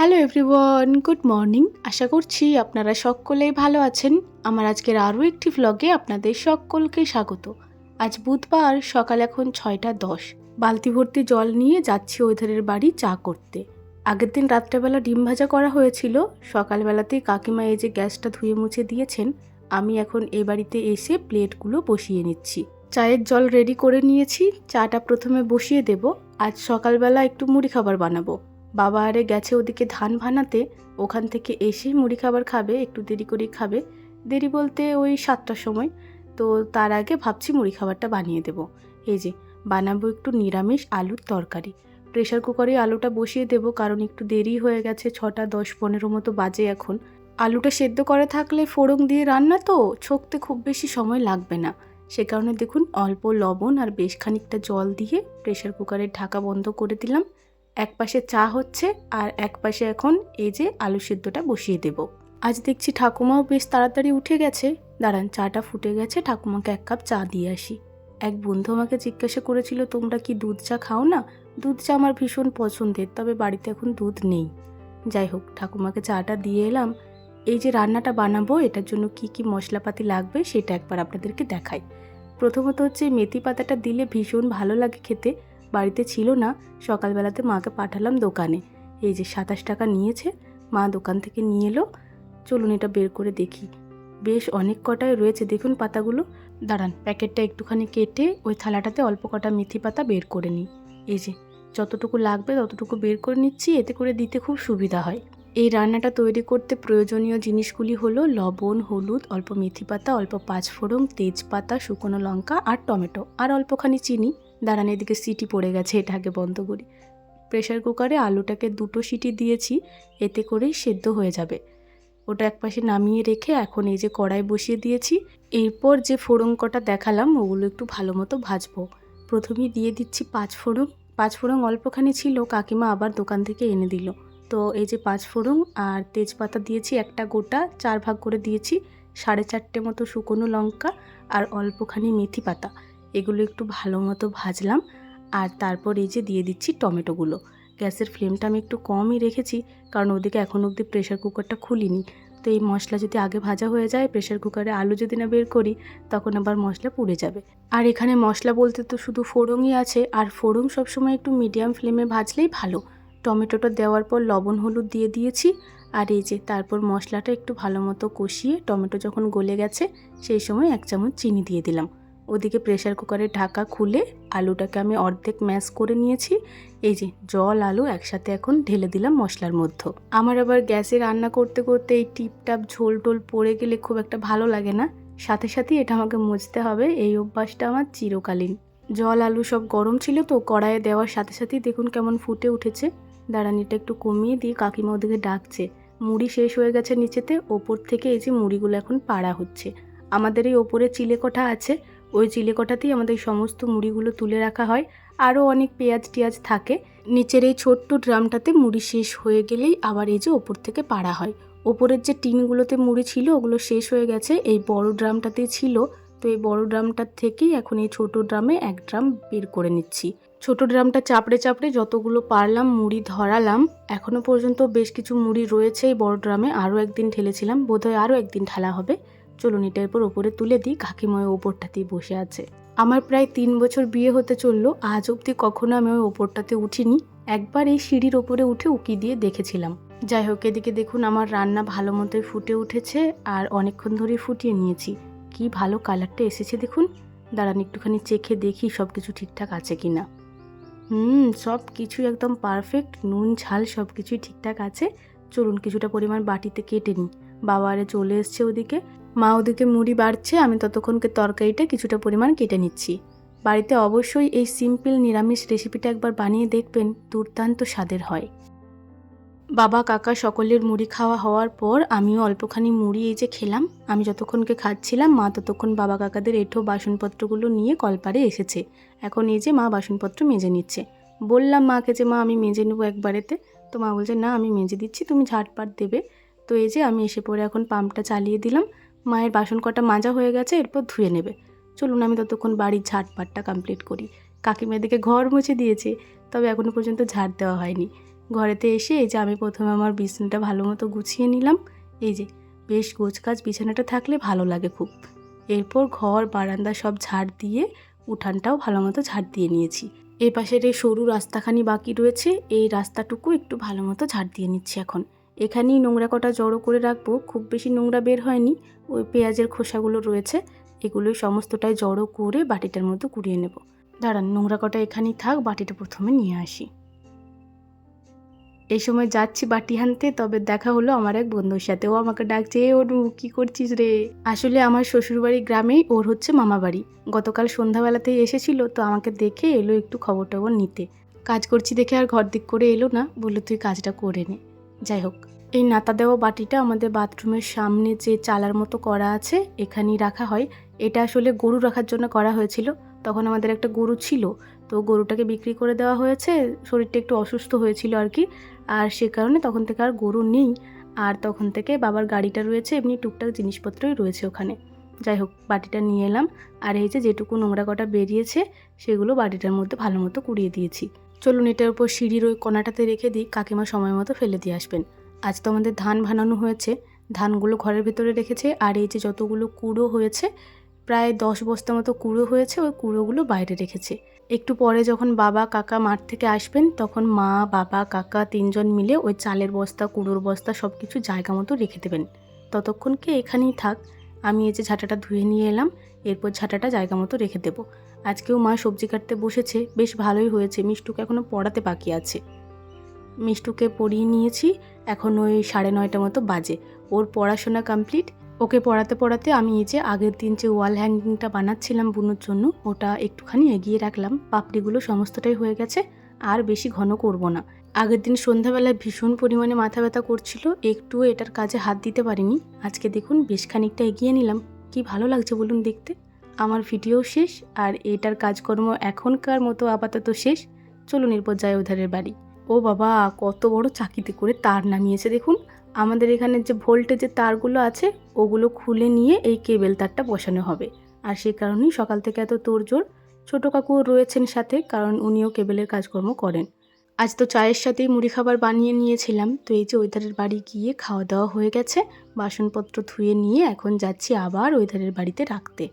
Hello everyone good morning আশা করছি আপনারা সকলেই ভালো আছেন। আমার আজকের আরও একটি ভ্লগে আপনাদের সকলকে স্বাগত। আজ বুধবার সকাল এখন ছয়টা দশ। বালতি ভর্তি জল নিয়ে যাচ্ছি ওইধারের বাড়ি চা করতে। আগের দিন রাত্রেবেলা ডিম ভাজা করা হয়েছিল। সকালবেলাতেই কাকিমা এই যে গ্যাসটা ধুয়ে মুছে দিয়েছেন, আমি এখন এই বাড়িতে এসে প্লেটগুলো বসিয়ে নিচ্ছি। চায়ের জল রেডি করে নিয়েছি। চাটা প্রথমে বসিয়ে দেব। আজ সকালবেলা একটু মুড়ি খাবার বানাবো। বাবা আরে গেছে ওদিকে ধান ভানাতে, ওখান থেকে এসেই মুড়ি খাবার খাবে, একটু দেরি করেই খাবে। দেরি বলতে ওই সাতটার সময়। তো তার আগে ভাবছি মুড়ি খাবারটা বানিয়ে দেব। এই যে, বানাবো একটু নিরামিষ আলুর তরকারি। প্রেশার কুকারে আলুটা বসিয়ে দেব, কারণ একটু দেরি হয়ে গেছে, ছটা, দশ, পনেরো মতো বাজে এখন। আলুটা সেদ্ধ করে থাকলে ফোড়ং দিয়ে রান্না তো, ছকতে খুব বেশি সময় লাগবে না। সে কারণে দেখুন অল্প লবণ আর বেশ খানিকটা জল দিয়ে প্রেশার কুকারের ঢাকা বন্ধ করে দিলাম। এক পাশে চা হচ্ছে আর এক পাশে এখন এই যে আলু সিদ্ধটা বসিয়ে দেব। আজ দেখছি ঠাকুমাও বেশ তাড়াতাড়ি উঠে গেছে। দাঁড়ান, চাটা ফুটে গেছে, ঠাকুমাকে এক কাপ চা দিয়ে আসি। এক বন্ধু আমাকে জিজ্ঞাসা করেছিল, তোমরা কি দুধ চা খাও না? দুধ চা আমার ভীষণ পছন্দের, তবে বাড়িতে এখন দুধ নেই। যাই হোক, ঠাকুমাকে চাটা দিয়ে এলাম। এই যে রান্নাটা বানাবো, এটার জন্য কি কি মশলাপাতি লাগবে, সেটা একবার আপনাদেরকে দেখাই। প্রথমত হচ্ছে, মেথি পাতাটা দিলে ভীষণ ভালো লাগে খেতে। বাড়িতে ছিল না, সকালবেলাতে মাকে পাঠালাম দোকানে। এই যে সাতাশ টাকা নিয়েছে, মা দোকান থেকে নিয়ে এলো। চলুন এটা বের করে দেখি। বেশ অনেক কটাই রয়েছে, দেখুন পাতাগুলো। দাঁড়ান, প্যাকেটটা একটুখানি কেটে ওই থালাটাতে অল্প কটা মেথি পাতা বের করে নিই। এই যে, যতটুকু লাগবে ততটুকু বের করে নিচ্ছি, এতে করে দিতে খুব সুবিধা হয়। এই রান্নাটা তৈরি করতে প্রয়োজনীয় জিনিসগুলি হলো লবণ, হলুদ, অল্প মেথি পাতা, অল্প পাঁচফোড়ন, তেজপাতা, শুকনো লঙ্কা আর টমেটো, আর অল্পখানি চিনি। দাঁড়ান, এদিকে সিটি পড়ে গেছে, এটা আগে বন্ধ করি। প্রেশার কুকারে আলুটাকে দুটো সিটি দিয়েছি, এতে করেই সেদ্ধ হয়ে যাবে। ওটা একপাশে নামিয়ে রেখে এখন এই যে কড়াই বসিয়ে দিয়েছি, এরপর যে ফোড়ন কটা দেখালাম, ওগুলো একটু ভালো মতো ভাজবো। প্রথমেই দিয়ে দিচ্ছি পাঁচ ফোড়ন। পাঁচ ফোড়ন অল্পখানি ছিল, কাকিমা আবার দোকান থেকে এনে দিল। তো এই যে পাঁচ ফোড়ন আর তেজপাতা দিয়েছি একটা গোটা, চার ভাগ করে দিয়েছি, সাড়ে চারটে মতো শুকনো লঙ্কা আর অল্পখানি মেথি পাতা। এগুলো একটু ভালো মতো ভাজলাম আর তারপর এই যে দিয়ে দিচ্ছি টমেটোগুলো। গ্যাসের ফ্লেমটা আমি একটু কমই রেখেছি কারণ ওদিকে এখন অবধি প্রেশার কুকারটা খুলিনি। তো এই মশলা যদি আগে ভাজা হয়ে যায় প্রেশার কুকারে আলু যদি না বের করি, তখন আবার মশলা পুড়ে যাবে। আর এখানে মশলা বলতে তো শুধু ফোড়নই আছে আর ফোড়ন সবসময় একটু মিডিয়াম ফ্লেমে ভাজলেই ভালো। টমেটোটা দেওয়ার পর লবণ, হলুদ দিয়ে দিয়েছি আর এই যে তারপর মশলাটা একটু ভালো মতো কষিয়ে টমেটো যখন গলে গেছে, সেই সময় এক চামচ চিনি দিয়ে দিলাম। ওদিকে প্রেশার কুকারের ঢাকা খুলে আলুটাকে আমি অর্ধেক ম্যাশ করে নিয়েছি। এই যে, জল, আলু একসাথে এখন ঢেলে দিলাম মশলার মধ্যে। আমার আবার গ্যাসে রান্না করতে করতে এই টিপটাপ ঝোল টোল পড়ে গেলে খুব একটা ভালো লাগে না। সাথে সাথে এটা আমাকে মুছতে হবে, এই অভ্যাসটা আমার চিরকালীন। জল, আলু সব গরম ছিল তো, কড়াইয়ে দেওয়ার সাথে সাথেই দেখুন কেমন ফুটে উঠেছে। দাঁড়ানিটা একটু কমিয়ে দিয়ে কাকিমা ওদিকে ডাকছে। মুড়ি শেষ হয়ে গেছে নিচেতে, ওপর থেকে এই যে মুড়িগুলো এখন পাড়া হচ্ছে। আমাদের এই ওপরে চিলেকোঠা আছে ওই চিলেকোঠাতেই আমাদের সমস্ত মুড়িগুলো তুলে রাখা হয়। আরও অনেক পেঁয়াজ টিয়াজ থাকে। নিচের এই ছোট্ট ড্রামটাতে মুড়ি শেষ হয়ে গেলেই আবার এই যে ওপর থেকে পাড়া হয়। ওপরের যে টিনগুলোতে মুড়ি ছিল, ওগুলো শেষ হয়ে গেছে। এই বড় ড্রামটাতেই ছিল। তো এই বড় ড্রামটার থেকেই এখন এই ছোট ড্রামে এক ড্রাম বের করে নিচ্ছি। ছোট ড্রামটা চাপড়ে চাপড়ে যতগুলো পারলাম মুড়ি ধরালাম। এখনও পর্যন্ত বেশ কিছু মুড়ি রয়েছে এই বড় ড্রামে। আরও একদিন ঢেলেছিলাম। বোধহয় আরও একদিন ঢালা হবে। চলুন এটা এরপর ওপরে তুলে দিই কাকিময় ওপরটাতেই বসে আছে। আমার প্রায় তিন বছর বিয়ে হতে চলল, আজ অবধি কখনো আমি ওই ওপরটাতে উঠিনি। একবার এই সিঁড়ির ওপরে উঠে উকি দিয়ে দেখেছিলাম। যাই হোক, এদিকে দেখুন আমার রান্না ভালো মতোই ফুটে উঠেছে আর অনেকক্ষণ ধরে ফুটিয়ে নিয়েছি। কি ভালো কালারটা এসেছে দেখুন। দাঁড়ান, একটুখানি চেখে দেখি সব কিছু ঠিকঠাক আছে কি না হুম সব কিছুই একদম পারফেক্ট। নুন, ঝাল সব কিছুই ঠিকঠাক আছে। চলুন, কিছুটা পরিমাণ বাটিতে কেটে নিই। বাবা আরে চলে এসছে ওদিকে। মা ওদিকে মুড়ি বাড়ছে, আমি ততক্ষণকে তরকারিটা কিছুটা পরিমাণ কেটে নিচ্ছি। বাড়িতে অবশ্যই এই সিম্পল নিরামিষ রেসিপিটা একবার বানিয়ে দেখবেন, দুর্দান্ত স্বাদের হয়। বাবা, কাকা সকলের মুড়ি খাওয়া হওয়ার পর আমিও অল্পখানি মুড়ি এই যে খেলাম। আমি যতক্ষণকে খাচ্ছিলাম, মা ততক্ষণ বাবা কাকাদের এঁঠো বাসনপত্রগুলো নিয়ে কলপারে এসেছে। এখন এই যে মা বাসনপত্র মেজে নিচ্ছে। বললাম মাকে যে, মা, আমি মেজে নেব একবারেতে। তো মা বলছে, না, আমি মেজে দিচ্ছি, তুমি ঝাটপাট দেবে। তো এই যে আমি এসে পরে এখন পাম্পটা চালিয়ে দিলাম। মায়ের বাসন কটা মাজা হয়ে গেছে, এরপর ধুয়ে নেবে। চলুন আমি ততক্ষণ বাড়ির ঝাটপাটটা কমপ্লিট করি। কাকিমা এদিকে ঘর মুছে দিয়েছে, তবে এখনও পর্যন্ত ঝাড় দেওয়া হয়নি। ঘরেতে এসে এই যে আমি প্রথমে আমার বিছানাটা ভালো মতো গুছিয়ে নিলাম, এই যে বেশ গোছকাজ বিছানাটা থাকলে ভালো লাগে খুব। এরপর ঘর, বারান্দা সব ঝাড় দিয়ে উঠানটাও ভালো মতো ঝাড় দিয়ে নিয়েছি। এই পাশের এই সরু রাস্তাখানি বাকি রয়েছে, এই রাস্তাটুকু একটু ভালো মতো ঝাড় দিয়ে নিচ্ছি এখন। এখানেই নোংরা কটা জড়ো করে রাখব, খুব বেশি নোংরা বের হয়নি। ওই পেঁয়াজের খোসাগুলো রয়েছে, এগুলোই সমস্তটাই জড়ো করে বাটিটার মধ্যে কুড়িয়ে নেব। দাঁড়ান, নোংরা কটা এখানেই থাক, বাটিটা প্রথমে নিয়ে আসি। এই সময় যাচ্ছি বাটি হানতে তবে দেখা হলো আমার এক বন্ধুর সাথে ও আমাকে ডাকছে, এ অনু কি করছিস রে? আসলে আমার শ্বশুরবাড়ি গ্রামেই ওর হচ্ছে মামা বাড়ি। গতকাল সন্ধ্যাবেলাতেই এসেছিল, তো আমাকে দেখে এলো একটু খবর টবর নিতে। কাজ করছি দেখে আর ঘর দিক করে এলো না, বলল, তুই কাজটা করে নে। যাই হোক, এই নাতা দেওয়া বাটিটা আমাদের বাথরুমের সামনে যে চালার মতো করা আছে, এখানেই রাখা হয়। এটা আসলে গরু রাখার জন্য করা হয়েছিল। তখন আমাদের একটা গরু ছিল, তো গরুটাকে বিক্রি করে দেওয়া হয়েছে। শরীরটা একটু অসুস্থ হয়েছিল আর কি। আর সে কারণে তখন থেকে আর গরু নেই। আর তখন থেকে বাবার গাড়িটা রয়েছে, এমনি টুকটাক জিনিসপত্রই রয়েছে ওখানে। যাই হোক, বাটিটা নিয়ে এলাম। আর এই যে যেটুকু নোংরা কটা বেরিয়েছে, সেগুলো বাটিটার মধ্যে ভালো মতো কুড়িয়ে দিয়েছি। চলুন এটার উপর সিঁড়ির ওই কোনাটাতে রেখে দিই, কাকিমা সময় মতো ফেলে দিয়ে আসবেন। আজ তো আমাদের ধান ভানানো হয়েছে। ধানগুলো ঘরের ভেতরে রেখেছে, আর এই যে যতগুলো কুড়ো হয়েছে, প্রায় দশ বস্তা মতো কুড়ো হয়েছে, ওই কুড়োগুলো বাইরে রেখেছে। একটু পরে যখন বাবা, কাকা মাঠ থেকে আসবেন, তখন মা, বাবা, কাকা তিনজন মিলে ওই চালের বস্তা, কুড়োর বস্তা সব কিছু জায়গা মতো রেখে দেবেন। ততক্ষণকে এখানেই থাক। আমি এই যে ঝাঁটাটা ধুয়ে নিয়ে এলাম, এরপর ঝাঁটাটা জায়গা মতো রেখে দেবো। আজকেও মা সবজি কাটতে বসেছে, বেশ ভালোই হয়েছে, মিষ্টুকে এখনও পড়াতে বাকি আছে। মিষ্টুকে পড়িয়ে নিয়েছি, এখন ওই সাড়ে নয়টা মতো বাজে। ওর পড়াশোনা কমপ্লিট, ওকে পড়াতে পড়াতে আমি এই যে আগের দিন যে ওয়াল হ্যাঙ্গিংটা বানাচ্ছিলাম বুনোর জন্য, ওটা একটুখানি এগিয়ে রাখলাম। পাপড়িগুলো সমস্তটাই হয়ে গেছে, আর বেশি ঘন করব না। আগের দিন সন্ধ্যাবেলায় ভীষণ পরিমাণে মাথা ব্যথা করছিল, একটুও এটার কাজে হাত দিতে পারিনি। আজকে দেখুন বেশ খানিকটা এগিয়ে নিলাম। কি ভালো লাগছে বলুন দেখতে। আমার ভিডিও শেষ, আর এটার কাজকর্ম এখনকার মতো আপাতত শেষ। চলুন এরপর যাই ওধারের বাড়ি। ও বাবা, কত বড় চাকিতে করে তার নামিয়েছে দেখুন। আমাদের এখানে যে ভোল্টেজের তারগুলো আছে, ওগুলো খুলে নিয়ে এই কেবেল তারটা বসানো হবে। আর সেই কারণেই সকাল থেকে এত তোড়জোড়। ছোটো কাকু রয়েছেন সাথে, কারণ উনিও কেবেলের কাজকর্ম করেন। আজ তো চায়ের সাথেই মুড়ি খাবার বানিয়ে নিয়েছিলাম। তো এই যে ওইধারের বাড়ি গিয়ে খাওয়া দাওয়া হয়ে গেছে। বাসনপত্র ধুয়ে নিয়ে এখন যাচ্ছি আবার ওইধারের বাড়িতে রাখতে।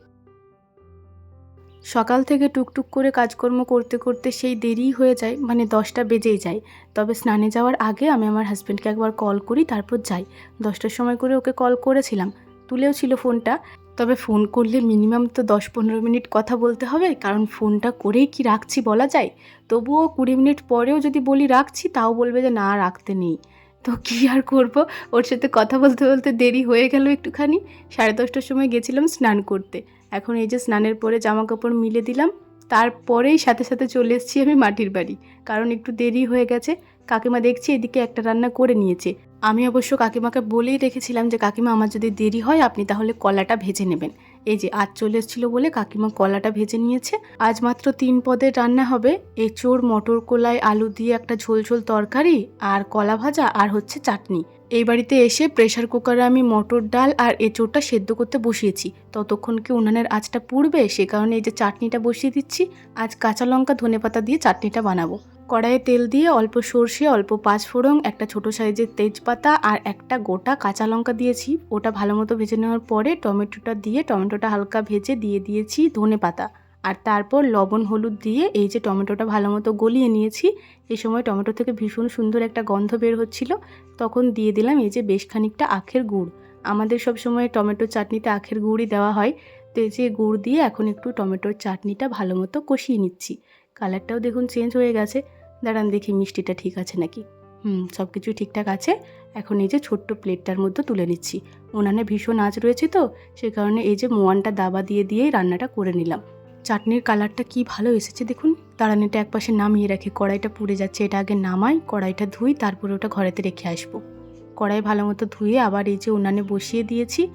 সকাল থেকে টুকটুক করে কাজকর্ম করতে করতে সেই দেরি হয়ে যায় মানে দশটা বেজেই যায়। তবে স্নানে যাওয়ার আগে আমি আমার হাজব্যান্ডকে একবার কল করি, তারপর যাই। দশটার সময় করে ওকে কল করেছিলাম। তুলেও ছিল ফোনটা। তবে ফোন করলে মিনিমাম তো দশ পনেরো মিনিট কথা বলতে হবে, কারণ ফোনটা করেই কি রাখছি বলা যায়? তবুও কুড়ি মিনিট পরেও যদি বলি রাখছি, তাও বলবে যে না, রাখতে নেই। তো কী আর করব? ওর সাথে কথা বলতে বলতে দেরি হয়ে গেল একটুখানি। সাড়ে দশটার সময় গেছিলাম স্নান করতে। এখন এই যে স্নানের পরে জামা কাপড় মিলে দিলাম, তারপরেই সাথে সাথে চলে এসেছি আমি মাটির বাড়ি। কারণ একটু দেরি হয়ে গেছে, কাকিমা দেখছি এদিকে একটা রান্না করে নিয়েছে। আমি অবশ্য কাকিমাকে বলেই রেখেছিলাম যে, কাকিমা, আমার যদি দেরি হয়, আপনি তাহলে কলাটা ভেজে নেবেন। এই যে, আজ চলে এসেছিল বলে কাকিমা কলাটা ভেজে নিয়েছে। আজ মাত্র তিন পদের রান্না হবে। এঁচোড়, মটর কলাই, আলু দিয়ে একটা ঝোল ঝোল তরকারি, আর কলা ভাজা, আর হচ্ছে চাটনি। এই বাড়িতে এসে প্রেশার কুকারে আমি মটর ডাল আর এঁচোড়টা সেদ্ধ করতে বসিয়েছি। ততক্ষণ কি উনানের আঁচটা পুড়বে? সে কারণে এই যে চাটনিটা বসিয়ে দিচ্ছি। আজ কাঁচা লঙ্কা, ধনেপাতা দিয়ে চাটনিটা বানাবো। কড়াইয়ে তেল দিয়ে অল্প সর্ষে, অল্প পাঁচফোড়ন একটা ছোট সাইজের তেজপাতা আর একটা গোটা কাঁচা লঙ্কা দিয়েছি। ওটা ভালো মতো ভেজে নেওয়ার পরে টমেটোটা দিয়ে, টমেটোটা হালকা ভেজে দিয়ে দিয়েছি ধনে পাতা। আর তারপর লবণ, হলুদ দিয়ে এই যে টমেটোটা ভালো মতো গলিয়ে নিয়েছি এই সময় টমেটো থেকে ভীষণ সুন্দর একটা গন্ধ বের হচ্ছিল। তখন দিয়ে দিলাম এই যে বেশ খানিকটা আখের গুড়। আমাদের সব সময় টমেটো চাটনিতে আখের গুড়ই দেওয়া হয়। তো এই যে গুড় দিয়ে এখন একটু টমেটোর চাটনিটা ভালো মতো কষিয়ে নিচ্ছি। কালারটাও দেখুন চেঞ্জ হয়ে গেছে। দাঁড়ান দেখি মিষ্টিটা ঠিক আছে নাকি? হুম সব কিছু ঠিকঠাক আছে। এখন এই যে ছোট্ট প্লেটটার মধ্যে তুলে নিচ্ছি। উনানে ভীষণ আঁচ রয়েছে তো, সে কারণে এই যে মোয়ানটা দাবা দিয়ে দিয়েই রান্নাটা করে নিলাম। চাটনির কালারটা কি ভালো এসেছে দেখুন। দাঁড়ান এটা একপাশে নামিয়ে রাখি। কড়াইটা পুড়ে যাচ্ছে, এটা আগে নামাই, কড়াইটা ধুই, তারপরে ওটা ঘরেতে রেখে আসব। কড়াই ভালো মতো ধুয়ে আবার এই যে উনানে বসিয়ে দিয়েছি,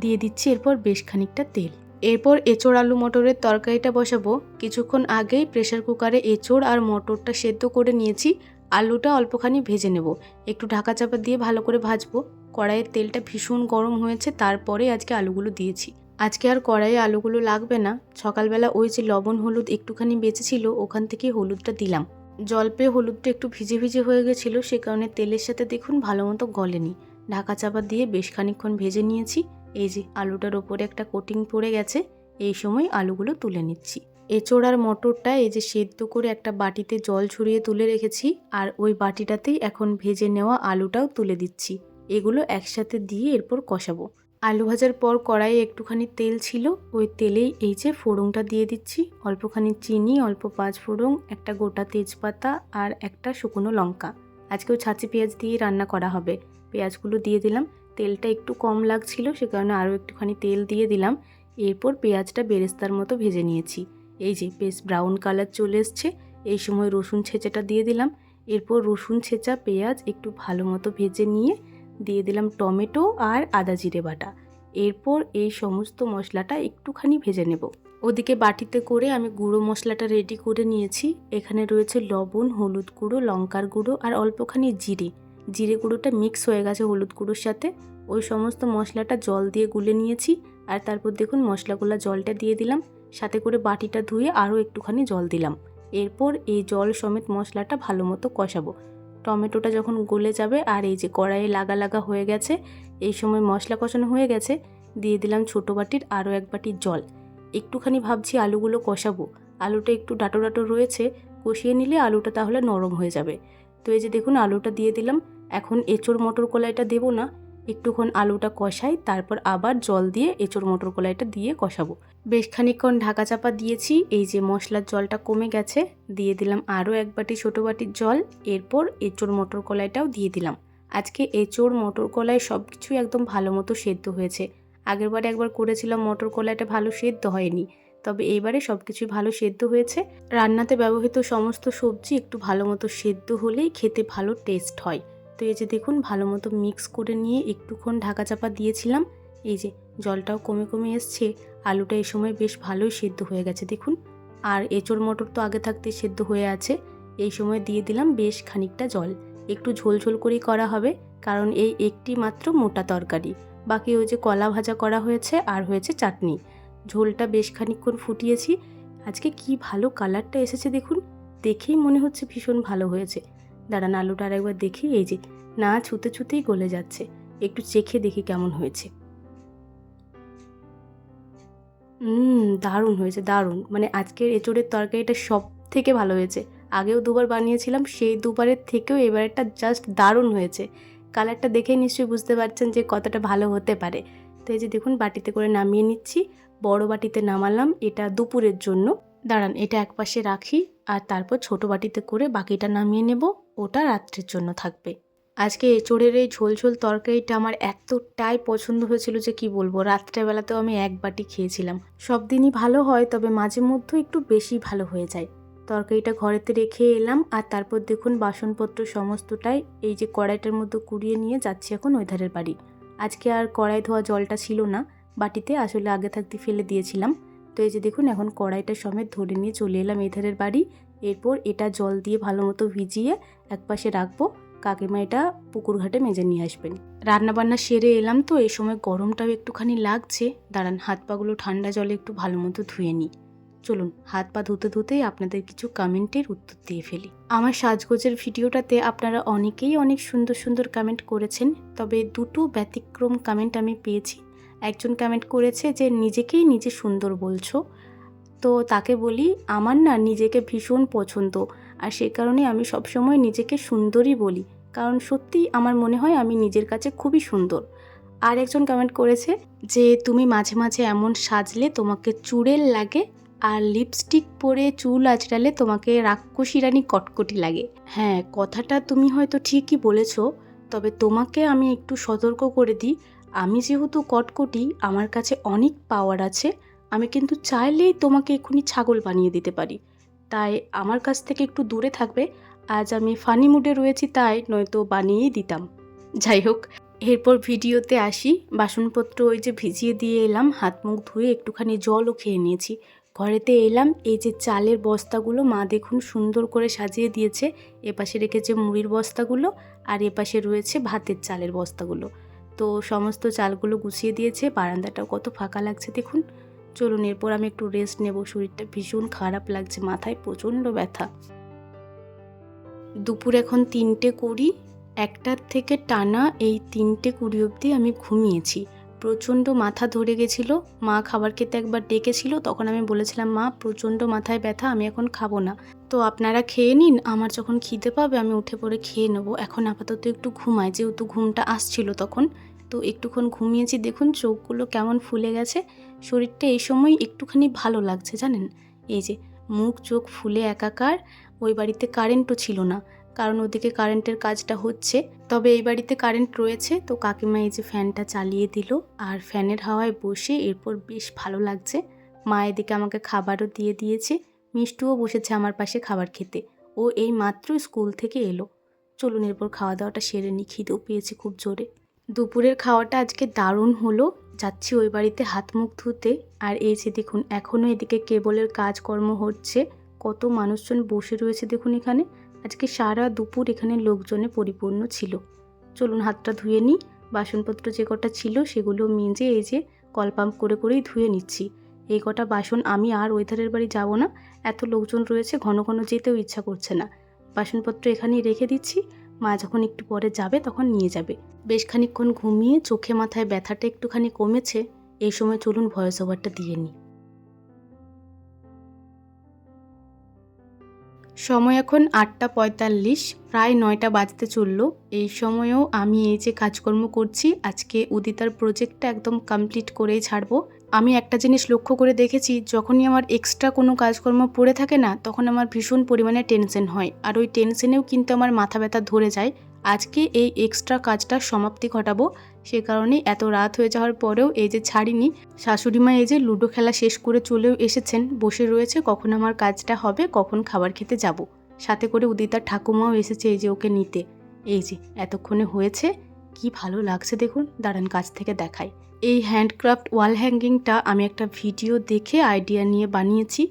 দিয়ে দিচ্ছি এরপর বেশ খানিকটা তেল। এরপর এঁচোড় আলু মটরের তরকারিটা বসাবো। কিছুক্ষণ আগেই প্রেশার কুকারে এঁচোড় আর মটরটা সেদ্ধ করে নিয়েছি। আলুটা অল্পখানি ভেজে নেব। একটু ঢাকা চাপা দিয়ে ভালো করে ভাজবো। কড়াইয়ের তেলটা ভীষণ গরম হয়েছে, তারপরে আজকে আলুগুলো দিয়েছি। আজকে আর কড়াইয়ে আলুগুলো লাগবে না। সকালবেলা ওই যে লবণ, হলুদ একটুখানি বেঁচেছিল, ওখান থেকে হলুদটা দিলাম। জল পেয়ে হলুদটা একটু ভিজে ভিজে হয়ে গেছিল, সে কারণে তেলের সাথে দেখুন ভালো মতো গলেনি। ঢাকা চাপা দিয়ে বেশ খানিকক্ষণ ভেজে নিয়েছি। এই যে আলুটার ওপরে একটা কোটিং পড়ে গেছে, এই সময় আলুগুলো তুলে নিচ্ছি। এঁচোড় আর মটরটা এই যে সেদ্ধ করে একটা বাটিতে জল ছড়িয়ে তুলে রেখেছি, আর ওই বাটিটাতেই এখন ভেজে নেওয়া আলুটাও তুলে দিচ্ছি। এগুলো একসাথে দিয়ে এরপর কষাবো। আলু ভাজার পর কড়াইয়ে একটুখানি তেল ছিল, ওই তেলেই এই যে ফোড়নটা দিয়ে দিচ্ছি। অল্পখানি চিনি, অল্প পাঁচ ফোড়ন, একটা গোটা তেজপাতা আর একটা শুকনো লঙ্কা। আজকেও ছাঁচি পেঁয়াজ দিয়ে রান্না করা হবে। পেঁয়াজগুলো দিয়ে দিলাম। তেলটা একটু কম লাগছিল, সে কারণে আরও একটুখানি তেল দিয়ে দিলাম। এরপর পেঁয়াজটা বেরেস্তার মতো ভেজে নিয়েছি। এই যে, বেশ ব্রাউন কালার চলে এসছে। এই সময় রসুন ছেঁচাটা দিয়ে দিলাম। এরপর রসুন ছেঁচা, পেঁয়াজ একটু ভালো মতো ভেজে নিয়ে দিয়ে দিলাম টমেটো আর আদা জিরে বাটা। এরপর এই সমস্ত মশলাটা একটুখানি ভেজে নেব। ওদিকে বাটিতে করে আমি গুঁড়ো মশলাটা রেডি করে নিয়েছি। এখানে রয়েছে লবণ, হলুদ গুঁড়ো, লঙ্কার গুঁড়ো আর অল্পখানি জিরে। জিরে গুঁড়োটা মিক্স হয়ে গেছে হলুদ গুঁড়োর সাথে। ওই সমস্ত মশলাটা জল দিয়ে গুলে নিয়েছি আর তারপর দেখুন মশলাগুলা জলটা দিয়ে দিলাম। সাথে করে বাটিটা ধুয়ে আরও একটুখানি জল দিলাম। এরপর এই জল সমেত মশলাটা ভালো মতো কষাবো। টমেটোটা যখন গলে যাবে আর এই যে কড়াইয়ে লাগা লাগা হয়ে গেছে, এই সময় মশলা কষানো হয়ে গেছে, দিয়ে দিলাম ছোটো বাটির আরও এক বাটির জল। একটুখানি ভাবছি আলুগুলো কষাবো। আলুটা একটু ডাটো ডাটো রয়েছে, কষিয়ে নিলে আলুটা তাহলে নরম হয়ে যাবে। তো এই যে দেখুন, আলুটা দিয়ে দিলাম। এখন এঁচোড় মটর কলাইটা দেবো না। একটুক্ষণ আলুটা কষাই, তারপর আবার জল দিয়ে এঁচোড় মটর কলাইটা দিয়ে কষাবো। বেশ খানিকক্ষণ ঢাকা চাপা দিয়েছি, এই যে মশলার জলটা কমে গেছে। দিয়ে দিলাম আরও এক বাটি ছোটো বাটির জল, এরপর এঁচোড় মটর কলাইটাও দিয়ে দিলাম। আজকে এঁচোড় মটর কলাই সব কিছুই একদম ভালো মতো সেদ্ধ হয়েছে। আগেরবারে একবার করেছিলাম মটর কলাইটা ভালো সেদ্ধ হয়নি। তবে এইবারে সব কিছুই ভালো সেদ্ধ হয়েছে। রান্নাতে ব্যবহৃত সমস্ত সবজি একটু ভালো মতো সেদ্ধ হলেই খেতে ভালো টেস্ট হয়। তো এই যে দেখুন, ভালো মতো মিক্স করে নিয়ে একটুক্ষণ ঢাকা চাপা দিয়েছিলাম। এই যে জলটাও কমে কমে এসছে। আলুটা এই সময় বেশ ভালোই সেদ্ধ হয়ে গেছে, দেখুন। আর এঁচোড় মটর তো আগে থাকতে সেদ্ধ হয়ে আছে। এই সময় দিয়ে দিলাম বেশ খানিকটা জল। একটু ঝোল ঝোল করেই করা হবে, কারণ এই একটি মাত্র মোটা তরকারি। বাকি ওই যে কলা ভাজা করা হয়েছে, আর হয়েছে চাটনি। ঝোলটা বেশ খানিকক্ষণ ফুটিয়েছি। আজকে কি ভালো কালারটা এসেছে দেখুন। দেখেই মনে হচ্ছে ভীষণ ভালো হয়েছে। দাঁড়ান, আলুটা আর একবার দেখি। এই যে, না, ছুতে ছুতেই গলে যাচ্ছে। একটু চেখে দেখি কেমন হয়েছে। হুম দারুণ হয়েছে, দারুণ। মানে আজকের এঁচোড়ের তরকারিটা সব থেকে ভালো হয়েছে। আগেও দুবার বানিয়েছিলাম, সেই দুবারের থেকেও এবারেরটা জাস্ট দারুণ হয়েছে। কালারটা দেখে নিশ্চয়ই বুঝতে পারছেন যে কতটা ভালো হতে পারে। তো এই যে দেখুন, বাটিতে করে নামিয়ে নিচ্ছি। বড় বাটিতে নামালাম, এটা দুপুরের জন্য। দাঁড়ান, এটা একপাশে রাখি আর তারপর ছোট বাটিতে করে বাকিটা নামিয়ে নেব। ওটা রাত্রের জন্য থাকবে। আজকে এঁচোড়ের এই ঝোল ঝোল তরকারিটা আমার এতটাই পছন্দ হয়েছিল যে কি বলব, রাত্রেবেলাতেও আমি এক বাটি খেয়েছিলাম। সব দিনই ভালো হয়, তবে মাঝে মধ্যে একটু বেশি ভালো হয়ে যায়। তরকারিটা ঘরেতে রেখে এলাম আর তারপর দেখুন, বাসনপত্র সমস্তটাই এই যে কড়াইটার মধ্যে কুড়িয়ে নিয়ে যাচ্ছি এখন ওই ধারের বাড়ি। আজকে আর কড়াই ধোয়া জলটা ছিল না, বাটিতে আসলে আগে থাকতে ফেলে দিয়েছিলাম। তো এই যে দেখুন, এখন কড়াইটা সমেত ধরে নিয়ে চলে এলাম এই ধারের বাড়ি। এরপর এটা জল দিয়ে ভালো মতো ভিজিয়ে একপাশে রাখব। কাকিমা এটা পুকুর ঘাটে মেজে নিয়ে আসবেন। রান্নাবান্না সেরে এলাম তো, এই সময় গরমটাও একটুখানি লাগছে। দাঁড়ান হাত পাগুলো ঠান্ডা জলে একটু ভালো মতো ধুয়ে নিই। চলুন, হাত পা ধুতে ধুতেই আপনাদের কিছু কমেন্টের উত্তর দিয়ে ফেলি। আমার সাজগোজের ভিডিওটাতে আপনারা অনেকেই অনেক সুন্দর সুন্দর কমেন্ট করেছেন, তবে দুটো ব্যতিক্রম কমেন্ট আমি পেয়েছি। একজন কমেন্ট করেছে যে, নিজেকেই নিজে সুন্দর বলছো? তো তাকে বলি, আমার না নিজেকে ভীষণ পছন্দ, আর সে কারণে আমি সবসময় নিজেকে সুন্দরই বলি, কারণ সত্যিই আমার মনে হয় আমি নিজের কাছে খুবই সুন্দর। আর একজন কমেন্ট করেছে যে, তুমি মাঝে মাঝে এমন সাজলে তোমাকে চুড়েল লাগে আর লিপস্টিক পরে চুল আঁচড়ালে তোমাকে রাক্ষসী রানী কটকটি লাগে। হ্যাঁ কথাটা তুমি হয়তো ঠিকই বলেছ, তবে তোমাকে আমি একটু সতর্ক করে দিই। আমি যেহেতু কটকটি, আমার কাছে অনেক পাওয়ার আছে, আমি কিন্তু চাইলেই তোমাকে এক্ষুনি ছাগল বানিয়ে দিতে পারি। তাই আমার কাছ থেকে একটু দূরে থাকবে, আজ আমি ফানি মুডে রয়েছি তাই নয়তো বানিয়েই দিতাম। যাই হোক, এরপর ভিডিওতে আসি। বাসনপত্র ওই যে ভিজিয়ে দিয়ে এলাম, হাত মুখ ধুয়ে একটুখানি জলও খেয়ে নিয়েছি। ঘরেতে এলাম, এই যে চালের বস্তাগুলো মা দেখুন সুন্দর করে সাজিয়ে দিয়েছে। এপাশে রেখেছে মুড়ির বস্তাগুলো আর এপাশে রয়েছে ভাতের চালের বস্তাগুলো। তো সমস্ত চালগুলো গুছিয়ে দিয়েছে, বারান্দাটাও কত ফাঁকা লাগছে দেখুন। চলুন, এরপর আমি একটু রেস্ট নেব, শরীরটা ভীষণ খারাপ লাগছে, মাথায় প্রচণ্ড ব্যথা। দুপুর এখন তিনটে কুড়ি, একটার থেকে টানা এই তিনটে কুড়ি অবধি আমি ঘুমিয়েছি। প্রচণ্ড মাথা ধরে গেছিল। মা খাবার খেতে একবার ডেকেছিল, তখন আমি বলেছিলাম, মা, প্রচণ্ড মাথায় ব্যথা, আমি এখন খাব না। তো আপনারা খেয়ে নিন, আমার যখন খিদে পাবে, আমি উঠে পড়ে খেয়ে নেব। এখন আপাতত একটু ঘুমাই, যেহেতু ঘুমটা আসছিল তখন। তো একটুক্ষণ ঘুমিয়েছি, দেখুন চোখগুলো কেমন ফুলে গেছে। শরীরটা এই সময় একটুখানি ভালো লাগছে, জানেন? এই যে, মুখ চোখ ফুলে একাকার, ওই বাড়িতে কারেন্টও ছিল না। কারণ ওদিকে কারেন্টের কাজটা হচ্ছে। তবে এই বাড়িতে কারেন্ট রয়েছে, তো কাকিমা এই যে ফ্যানটা চালিয়ে দিল আর ফ্যানের হাওয়ায় বসে এরপর বেশ ভালো লাগছে। মা এদিকে আমাকে খাবারও দিয়ে দিয়েছে, মিষ্টুও বসেছে আমার পাশে খাবার খেতে। ও এই মাত্র স্কুল থেকে এলো। চলুন এরপর খাওয়া দাওয়াটা সেরে নি খিদেও পেয়েছি খুব জোরে। দুপুরের খাওয়াটা আজকে দারুণ হলো, যাচ্ছি ওই বাড়িতে হাত মুখ ধুতে। আর এই যে দেখুন, এখনও এদিকে কেবলের কাজকর্ম হচ্ছে, কত মানুষজন বসে রয়েছে দেখুন এখানে। আজকে সারা দুপুর এখানে লোকজনে পরিপূর্ণ ছিল। চলুন হাতটা ধুয়ে নিই। বাসনপত্র যে কটা ছিল সেগুলো মেজে এই যে কল পাম্প করে করেই ধুয়ে নিচ্ছি। এই কটা বাসন আমি আর ওই ধারের বাড়ি যাব না। এত লোকজন রয়েছে, ঘন ঘন যেতেও ইচ্ছা করছে না। বাসনপত্র এখানেই রেখে দিচ্ছি। মা যখন একটু পরে যাবে তখন নিয়ে যাবে। বেশ খানিকক্ষণ ঘুমিয়ে চোখে মাথায় ব্যথাটা একটুখানি কমেছে। এই সময় চলুন ভয়েস ওভারটা দিয়ে নিই। সময় এখন আটটা পঁয়তাল্লিশ, প্রায় নয়টা বাজতে চলল। এই সময়েও আমি এই যে কাজকর্ম করছি, আজকে উদিতার প্রজেক্টটা একদম কমপ্লিট করেই ছাড়বো। আমি একটা জিনিস লক্ষ্য করে দেখেছি, যখনই আমার এক্সট্রা কোনো কাজকর্ম পড়ে থাকে না, তখন আমার ভীষণ পরিমাণে টেনশন হয়। আর ওই টেনশনেও কিন্তু আমার মাথা ব্যথা ধরে যায়। আজকে এই এক্সট্রা কাজটার সমাপ্তি ঘটাবো। সে কারণেই এত রাত হয়ে যাওয়ার পরেও এই যে ছাড়িনি শাশুড়ি মা এই যে লুডো খেলা শেষ করে চলেও এসেছেন, বসে রয়েছে, কখন আমার কাজটা হবে, কখন খাবার খেতে যাব। সাথে করে উদিতার ঠাকুমাও এসেছে এই যে ওকে নিতে। এই যে, এতক্ষণে হয়েছে, কি ভালো লাগছে দেখুন, দাঁড়ান কাছ থেকে দেখাই। এই হ্যান্ডক্রাফট ওয়াল হ্যাঙ্গিংটা আমি একটা ভিডিও দেখে আইডিয়া নিয়ে বানিয়েছি।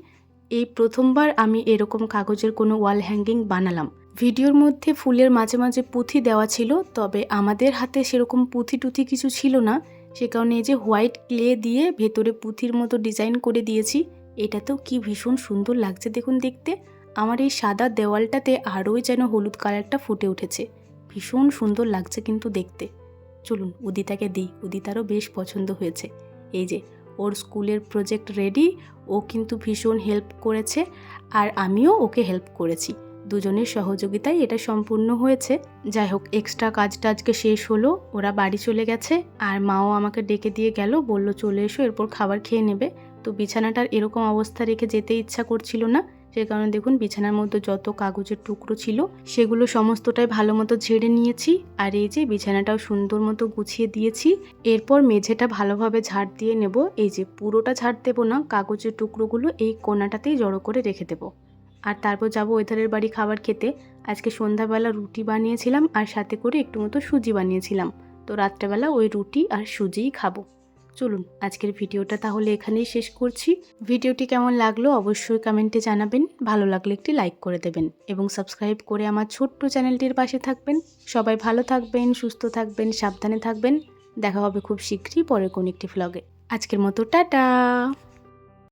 এই প্রথমবার আমি এরকম কাগজের কোনো ওয়াল হ্যাঙ্গিং বানালাম। ভিডিওর মধ্যে ফুলের মাঝে মাঝে পুঁথি দেওয়া ছিল, তবে আমাদের হাতে সেরকম পুঁথি টুথি কিছু ছিল না। সে কারণে এই যে হোয়াইট ক্লে দিয়ে ভেতরে পুঁথির মতো ডিজাইন করে দিয়েছি, এটাতেও কি ভীষণ সুন্দর লাগছে দেখুন দেখতে। আমার এই সাদা দেওয়ালটাতে আরোই যেন হলুদ কালারটা ফুটে উঠেছে। ভীষণ সুন্দর লাগছে কিন্তু দেখতে। চলুন, উদিতাকে দিই। উদিতারও বেশ পছন্দ হয়েছে। এই যে, ওর স্কুলের প্রজেক্ট রেডি, ও কিন্তু ভীষণ হেল্প করেছে, আর আমিও ওকে হেল্প করেছি। দুজনের সহযোগিতায় এটা সম্পূর্ণ হয়েছে। যাই হোক এক্সট্রা কাজটা আজকে শেষ হলো, ওরা বাড়ি চলে গেছে, আর মাও আমাকে ডেকে দিয়ে গেল, বলল, চলে এসো, এরপর খাবার খেয়ে নেবে। তো বিছানাটার এরকম অবস্থা রেখে যেতে ইচ্ছা করছিল না। সে কারণে দেখুন, বিছানার মধ্যে যত কাগজের টুকরো ছিল, সেগুলো সমস্তটাই ভালো মতো ঝেড়ে নিয়েছি। আর এই যে, বিছানাটাও সুন্দর মতো গুছিয়ে দিয়েছি। এরপর মেঝেটা ভালোভাবে ঝাড় দিয়ে নেব। এই যে, পুরোটা ঝাড় দেবো না, কাগজের টুকরোগুলো এই কোনাটাতেই জড়ো করে রেখে দেবো। আর তারপর যাব ওয়েদারের বাড়ি খাবার খেতে। আজকে সন্ধ্যাবেলা রুটি বানিয়েছিলাম আর সাথে করে একটু মতো সুজি বানিয়েছিলাম। তো রাত্রেবেলা ওই রুটি আর সুজিই খাব। চলুন, আজকের ভিডিওটা তাহলে এখানেই শেষ করছি। ভিডিওটি কেমন লাগল অবশ্যই কমেন্টে জানাবেন। ভালো লাগলে একটি লাইক করে দেবেন এবং সাবস্ক্রাইব করে আমার ছোট্ট চ্যানেলটির পাশে থাকবেন। সবাই ভালো থাকবেন, সুস্থ থাকবেন, সাবধানে থাকবেন। দেখা হবে খুব শীঘ্রই পরের কোন একটি ভ্লগে আজকের মতো, টাটা!